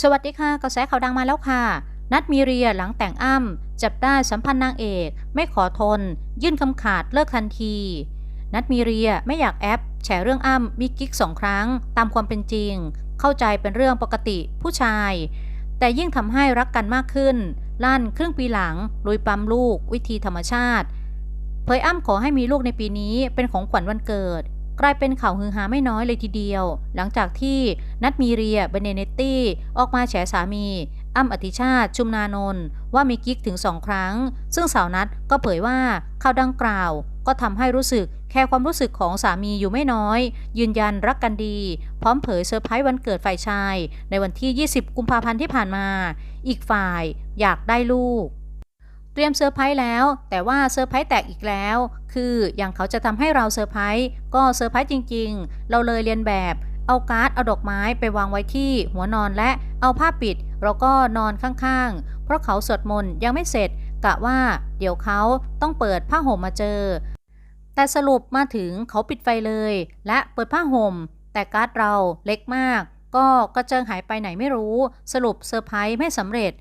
สวัสดีค่ะกระแสข่าวดังมาแล้วค่ะ นัดมีเรียหลังแต่งอ้ำจับได้สัมพันธ์นางเอก ไม่ขอทน ยื่นคำขาดเลิกทันที นัดมีเรียไม่อยากแอปแฉเรื่องอ้ำมีกิ๊กสองครั้ง ตามความเป็นจริง เข้าใจเป็นเรื่องปกติผู้ชาย แต่ยิ่งทำให้รักกันมากขึ้น ลั่นครึ่งปีหลังลุยปั๊มลูก วิธีธรรมชาติเผยอ้ำขอให้มีลูกในปีนี้เป็นของขวัญวันเกิด กลายเป็นข่าวฮือฮาไม่น้อยเลยทีเดียว หลังจากที่นัดมีเรียเบเนเนตตี้ออกมาแฉสามีอ้ำอธิชาติ ชุมนานนท์ว่ามีกิ๊กถึงสองครั้ง ซึ่งสาวนัดก็เผยว่าข่าวดังกล่าว ก็ทำให้รู้สึกแคร์ความรู้สึกของสามีอยู่ไม่น้อย ยืนยันรักกันดี พร้อมเผยเซอร์ไพรส์วันเกิดฝ่ายชาย ในวันที่ 20 กุมภาพันธ์ที่ผ่านมา อีกฝ่ายอยากได้ลูก เตรียมเซอร์ไพรส์แล้ว แต่ว่าเซอร์ไพรส์แตกอีกแล้ว คืออย่างเขาจะทำให้เราเซอร์ไพรส์ก็เซอร์ไพรส์จริง ๆ เราเลยเรียนแบบ เอาการ์ดเอาดอกไม้ไปวางไว้ที่ หัวนอนและเอาผ้าปิด เราก็นอนข้างๆ เพราะเขาสวดมนต์ยังไม่เสร็จกะว่า เดี๋ยวเขาต้องเปิดผ้าห่มมาเจอ แต่สรุปมาถึงเขาปิดไฟเลย และเปิดผ้าห่ม แต่การ์ดเราเล็กมาก ก็กระเจิงหายไปไหนไม่รู้ สรุปเซอร์ไพรส์ไม่สำเร็จ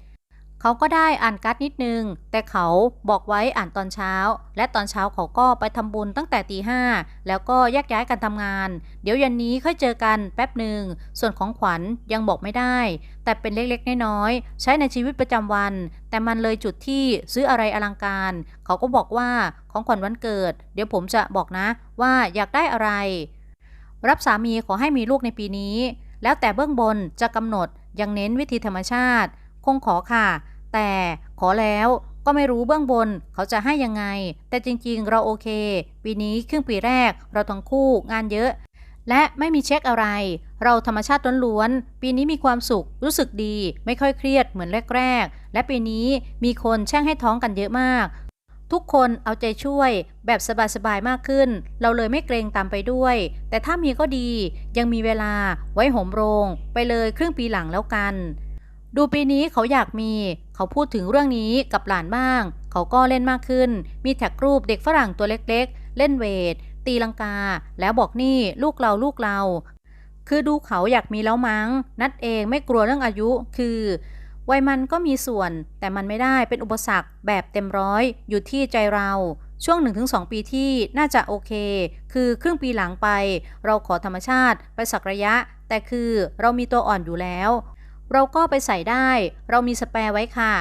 เขาก็ได้อ่านการ์ดนิดนึง แต่เขาบอกไว้อ่านตอนเช้า และตอนเช้าเขาก็ไปทำบุญตั้งแต่ตีห้าแล้วก็แยกย้ายกันทำงาน เดี๋ยวเย็นนี้ค่อยเจอกันแป๊บหนึ่ง ส่วนของขวัญยังบอกไม่ได้ แต่เป็นเล็กๆน้อยๆใช้ในชีวิตประจำวัน แต่มันเลยจุดที่ซื้ออะไรอลังการ เขาก็บอกว่าของขวัญวันเกิด เดี๋ยวผมจะบอกนะว่าอยากได้อะไร รับสามีขอให้มีลูกในปีนี้ แล้วแต่เบื้องบนจะกำหนดยังเน้นวิธีธรรมชาติ คงขอค่ะ แต่ขอแล้วก็ไม่รู้เบื้องบนเขาจะให้ยังไง แต่จริงๆ เราโอเค ปีนี้ครึ่งปีแรกเราทั้งคู่งานเยอะ และไม่มีเช็คอะไร เราธรรมชาติล้วนๆ ปีนี้มีความสุข รู้สึกดี ไม่ค่อยเครียดเหมือนแรกๆ และปีนี้มีคนแช่งให้ท้องกันเยอะมาก ทุกคนเอาใจช่วย แบบสบายๆ มากขึ้น เราเลยไม่เกรงตามไปด้วย แต่ถ้ามีก็ดี ยังมีเวลาไว้หมโรง ไปเลยครึ่งปีหลังแล้วกัน ดูปีนี้เขาอยากมี เขาพูดถึงเรื่องนี้กับหลานบ้าง เขาก็เล่นมากขึ้น มีแท็กรูปเด็กฝรั่งตัวเล็กๆ เล่นเวท ตีลังกา แล้วบอกนี่ลูกเราลูกเรา คือดูเขาอยากมีแล้วมั้ง นัดเองไม่กลัวเรื่องอายุ คือวัยมันก็มีส่วน แต่มันไม่ได้เป็นอุปสรรคแบบเต็มร้อยอยู่ที่ใจเรา ช่วง 1-2 ปีที่น่าจะโอเค คือครึ่งปีหลังไป เราขอธรรมชาติไปสักระยะ แต่คือเรามีตัวอ่อนอยู่แล้ว เราก็ไปใส่ได้ เรามีสแปร์ไว้ค่ะ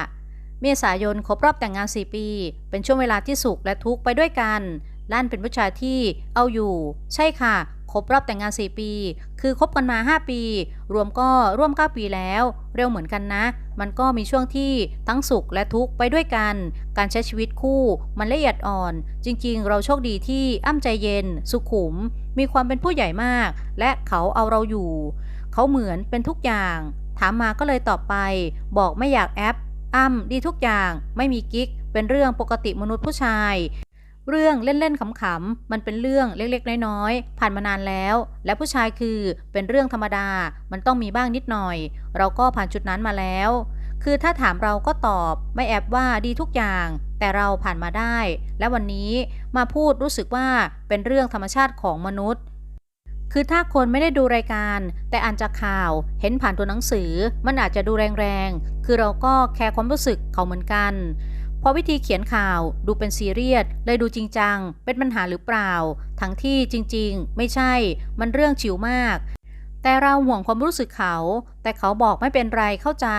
เมษายนครบรอบแต่งงาน 4 ปี เป็นช่วงเวลาที่สุขและทุกข์ไปด้วยกันลั่นเป็นผู้ชายที่เอาอยู่ ใช่ค่ะครบรอบแต่งงาน 4 ปี คือคบกันมา 5 ปี รวมก็ร่วม 9 ปีแล้ว เร็วเหมือนกันนะ มันก็มีช่วงที่ทั้งสุขและทุกข์ไปด้วยกัน การใช้ชีวิตคู่มันละเอียดอ่อน จริงๆ เราโชคดีที่อ้ำใจเย็น สุขุม มีความเป็นผู้ใหญ่มาก และเขาเอาเราอยู่ เขาเหมือนเป็นทุกอย่าง ถามมาก็เลยตอบไป บอกไม่อยากแอป อ้ำดีทุกอย่าง ไม่มีกิ๊ก เป็นเรื่องปกติมนุษย์ผู้ชาย เรื่องเล่นๆขำๆมันเป็นเรื่องเล็กๆน้อยๆผ่านมานานแล้ว และผู้ชายคือเป็นเรื่องธรรมดา มันต้องมีบ้างนิดหน่อย เราก็ผ่านจุดนั้นมาแล้ว คือถ้าถามเราก็ตอบ ไม่แอบว่าดีทุกอย่างแต่เราผ่านมาได้ และวันนี้มาพูดรู้สึกว่าเป็นเรื่องธรรมชาติของมนุษย์ คือถ้าคนไม่ได้ดูรายการ แต่อ่านจากข่าว เห็นผ่านตัวหนังสือ มันอาจจะดูแรงๆ คือเราก็แคร์ความรู้สึกเขาเหมือนกันพอวิธีเขียนข่าวดูเป็นซีเรียสเลยดูจริงจัง เป็นปัญหาหรือเปล่า ทั้งที่จริงๆ ไม่ใช่ มันเรื่องชิวมาก แต่เราห่วงความรู้สึกเขา แต่เขาบอกไม่เป็นไรเข้าใจ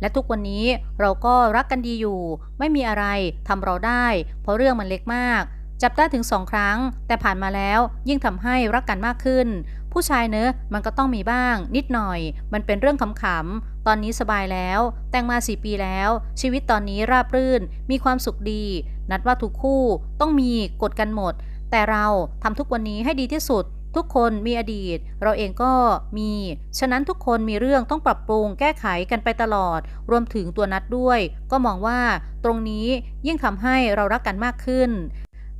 และทุกวันนี้เราก็รักกันดีอยู่ ไม่มีอะไรทำเราได้ เพราะเรื่องมันเล็กมาก จับได้ถึงสองครั้ง แต่ผ่านมาแล้วยิ่งทำให้รักกันมากขึ้น ผู้ชายเนอะมันก็ต้องมีบ้าง นิดหน่อย มันเป็นเรื่องขำๆตอนนี้สบายแล้ว แต่งมาสี่ปีแล้ว ชีวิตตอนนี้ราบรื่น มีความสุขดี นัดว่าทุกคู่ต้องมีกฎกันหมด แต่เราทำทุกวันนี้ให้ดีที่สุด ทุกคนมีอดีต เราเองก็มี ฉะนั้นทุกคนมีเรื่องต้องปรับปรุงแก้ไขกันไปตลอด รวมถึงตัวนัดด้วย ก็มองว่าตรงนี้ยิ่งทำให้เรารักกันมากขึ้น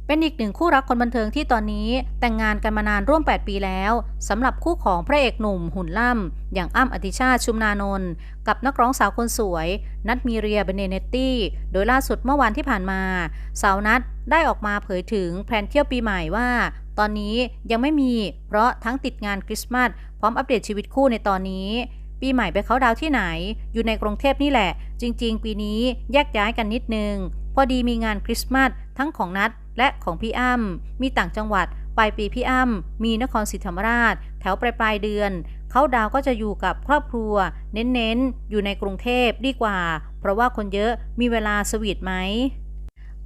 เป็นอีกหนึ่งคู่รักคนบันเทิงที่ตอนนี้แต่งงานกันมานานร่วม 8 ปีแล้วสำหรับคู่ของพระเอกหนุ่มหุ่นล่ำ อย่างอ้ำอธิชาติชุมนานนท์กับนักร้องสาวคนสวย นัทมีเรียเบเนเนตตี้ โดยล่าสุดเมื่อวันที่ผ่านมา สาวนัทได้ออกมาเผยถึงแผนเที่ยวปีใหม่ว่า ตอนนี้ยังไม่มีเพราะทั้งติดงานคริสต์มาสพร้อมอัปเดตชีวิตคู่ในตอนนี้ ปีใหม่ไปเขาดาวที่ไหน อยู่ในกรุงเทพนี่แหละ จริง ๆ ปีนี้แยกย้ายกันนิดนึงพอดีมีงานคริสต์มาสทั้งของนัด และของพี่อ้ำมีต่างจังหวัด ปลายปีพี่อ้ำมีนครศรีธรรมราช แถวปลายปลายเดือน เขาดาวก็จะอยู่กับครอบครัว เน้นๆ อยู่ในกรุงเทพดีกว่า เพราะว่าคนเยอะมีเวลาสวีทไหม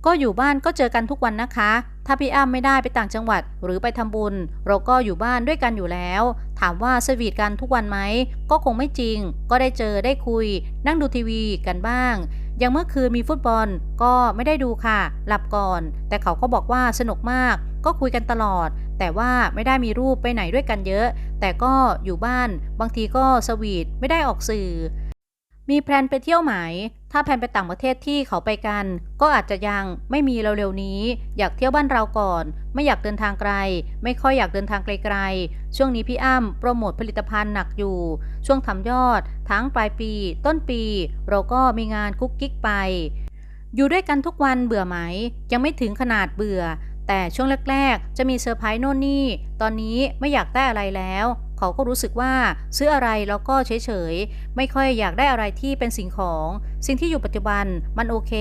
ก็อยู่บ้านก็เจอกันทุกวันนะคะ ถ้าพี่อ้ำไม่ได้ไปต่างจังหวัดหรือไปทำบุญ เราก็อยู่บ้านด้วยกันอยู่แล้ว ถามว่าสวีทกันทุกวันไหม ก็คงไม่จริง ก็ได้เจอได้คุย นั่งดูทีวีกันบ้าง อย่างเมื่อคืนมีฟุตบอลก็ไม่ได้ดูค่ะ หลับก่อน แต่เขาก็บอกว่าสนุกมาก ก็คุยกันตลอด แต่ว่าไม่ได้มีรูปไปไหนด้วยกันเยอะ แต่ก็อยู่บ้าน บางทีก็สวีทไม่ได้ออกสื่อ มีแพลนไปเที่ยวไหม ถ้าแพลนไปต่างประเทศที่เขาไปกัน ก็อาจจะยังไม่มีเร็วๆนี้ อยากเที่ยวบ้านเราก่อน ไม่อยากเดินทางไกล ไม่ค่อยอยากเดินทางไกลๆ ช่วงนี้พี่อ้ำโปรโมทผลิตภัณฑ์หนักอยู่ ช่วงทำยอด ทั้งปลายปี ต้นปี เราก็มีงานกุ๊กกิ๊กไป อยู่ด้วยกันทุกวันเบื่อไหม ยังไม่ถึงขนาดเบื่อ แต่ช่วงแรกๆ จะมีเซอร์ไพรส์โน่นนี่ ตอนนี้ไม่อยากได้อะไรแล้ว เขาก็รู้สึกว่าซื้ออะไรแล้วก็เฉยๆ ไม่ค่อยอยากได้อะไรที่เป็นสิ่งของ สิ่งที่อยู่ปัจจุบันมันโอเค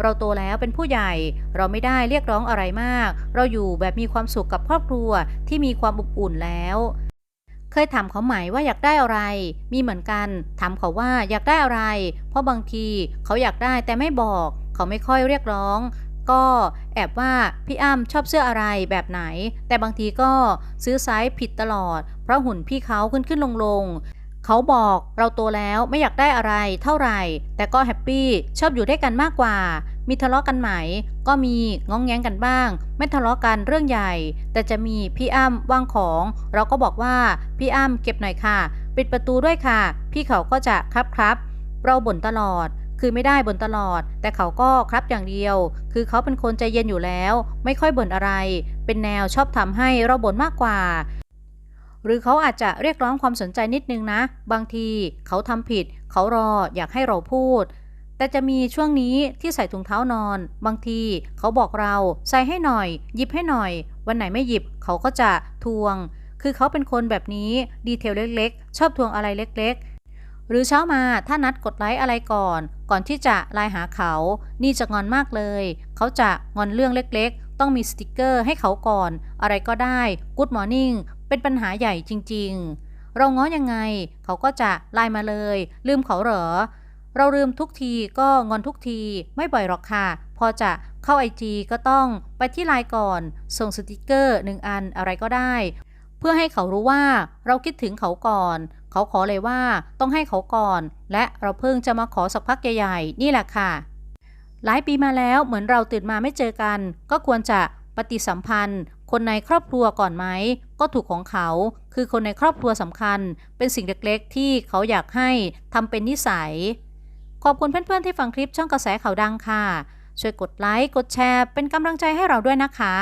เราโตแล้วเป็นผู้ใหญ่ เราไม่ได้เรียกร้องอะไรมาก เราอยู่แบบมีความสุขกับครอบครัวที่มีความอบอุ่นแล้วเคยถามเขาไหมว่าอยากได้อะไร มีเหมือนกัน ถามเขาว่าอยากได้อะไร เพราะบางทีเขาอยากได้แต่ไม่บอก เขาไม่ค่อยเรียกร้อง ก็แอบว่าพี่อ้ำชอบเสื้ออะไรแบบไหน แต่บางทีก็ซื้อไซส์ผิดตลอด เพราะหุ่นพี่เขาขึ้นขึ้นลงลงเขาบอกเราโตแล้วไม่อยากได้อะไรเท่าไหร่ แต่ก็แฮปปี้ชอบอยู่ด้วยกันมากกว่า มีทะเลาะกันไหม ก็มีง้องแง้งกันบ้าง ไม่ทะเลาะกันเรื่องใหญ่ แต่จะมีพี่อ้ำวางของ เราก็บอกว่าพี่อ้ำเก็บหน่อยค่ะ ปิดประตูด้วยค่ะ พี่เขาก็จะครับครับ เราบ่นตลอด คือไม่ได้บ่นตลอด แต่เขาก็ครับอย่างเดียว คือเขาเป็นคนใจเย็นอยู่แล้ว ไม่ค่อยบ่นอะไร เป็นแนวชอบทำให้เราบ่นมากกว่า หรือเขาอาจจะเรียกร้องความสนใจนิดนึงนะ บางทีเขาทำผิด เขารออยากให้เราพูด แต่จะมีช่วงนี้ที่ใส่ถุงเท้านอน บางทีเขาบอกเราใส่ให้หน่อย หยิบให้หน่อย วันไหนไม่หยิบเขาก็จะทวง คือเขาเป็นคนแบบนี้ดีเทลเล็ก ๆ ชอบทวงอะไรเล็ก ๆ หรือเช้ามาถ้านัดกดไลค์อะไรก่อน ก่อนที่จะไลน์หาเขา นี่จะงอนมากเลย เขาจะงอนเรื่องเล็กๆ ต้องมีสติกเกอร์ให้เขาก่อน อะไรก็ได้ Good Morning เป็นปัญหาใหญ่จริงๆ เราง้อยังไง เขาก็จะไลน์มาเลย ลืมเขาเหรอ เราลืมทุกทีก็งอนทุกทีไม่บ่อยหรอกค่ะ พอจะเข้าไอจีก็ต้องไปที่ไลน์ก่อน ส่งสติกเกอร์หนึ่งอันอะไรก็ได้ พื่อให้เขารู้ว่าเราคิดถึงเขาก่อน เขาขอเลยว่าต้องให้เขาก่อน และเราเพิ่งจะมาขอสักพักใหญ่ๆ นี่แหละค่ะ หลายปีมาแล้วเหมือนเราตื่นมาไม่เจอกัน ก็ควรจะปฏิสัมพันธ์ คนในครอบครัวก่อนไหม ก็ถูกของเขา คือคนในครอบครัวสำคัญ เป็นสิ่งเล็กๆ ที่เขาอยากให้ทำเป็นนิสัย ขอบคุณเพื่อนๆที่ฟังคลิปช่องกระแสข่าวดังค่ะ ช่วยกดไลค์ กดแชร์ เป็นกำลังใจให้เราด้วยนะคะ